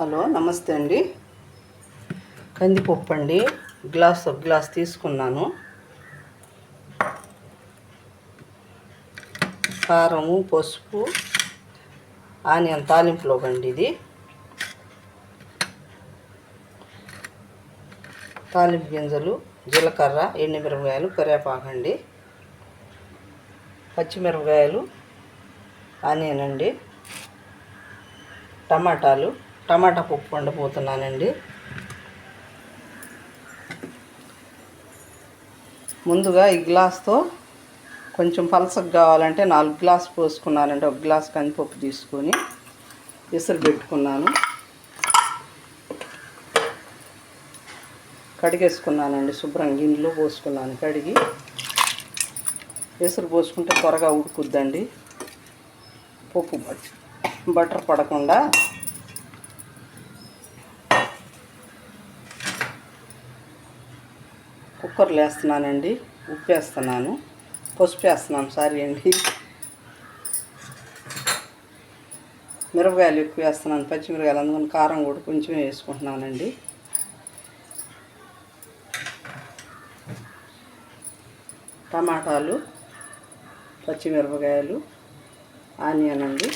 Hello నమస్తే అండి. కందిపప్పు అండి. గ్లాస్ ఒక గ్లాస్ తీసుకున్నాను. కారము పసుపు ఆనియన్ తాలింపులో అండి ఇది. తాలింపు గింజలు జీలకర్ర ఎండుమిరపకాయలు కరివేపాకు అండి. పచ్చిమిరపకాయలు ఆనియన్ అండి. టమాటాలు. టమాటా పప్పు వండబోతున్నానండి ముందుగా ఈ గ్లాస్తో కొంచెం పలసకు కావాలంటే నాలుగు గ్లాస్ పోసుకున్నానండి. ఒక గ్లాస్ కందిపప్పు తీసుకొని ఇసురు పెట్టుకున్నాను. కడిగేసుకున్నానండి శుభ్రంగా గిన్నెలో పోసుకున్నాను. కడిగి ఎసురు పోసుకుంటే త్వరగా ఉడుకుద్దండి. పప్పు బట్- బటర్ పడకుండా కుక్కర్లు వేస్తున్నానండి ఉప్పు వేస్తున్నాను పసుపు వేస్తున్నాను సారీ అండి. మిరపకాయలు ఎక్కువ వేస్తున్నాను పచ్చిమిరపకాయలు అందుకని కారం కూడా కొంచెం వేసుకుంటున్నానండి. టమాటాలు పచ్చిమిరపకాయలు ఆనియన్ అండి.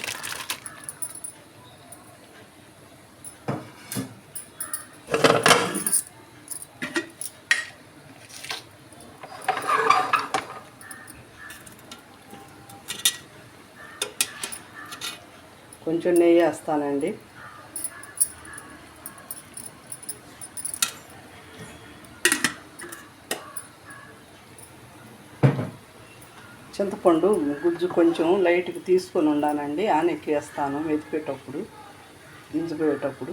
కొంచెం నెయ్యి వేస్తానండి. చింతపండు గుజ్జు కొంచెం లైట్కి తీసుకొని ఉండానండి ఆనెక్కి వేస్తాను మెతికేటప్పుడు గింజపోయేటప్పుడు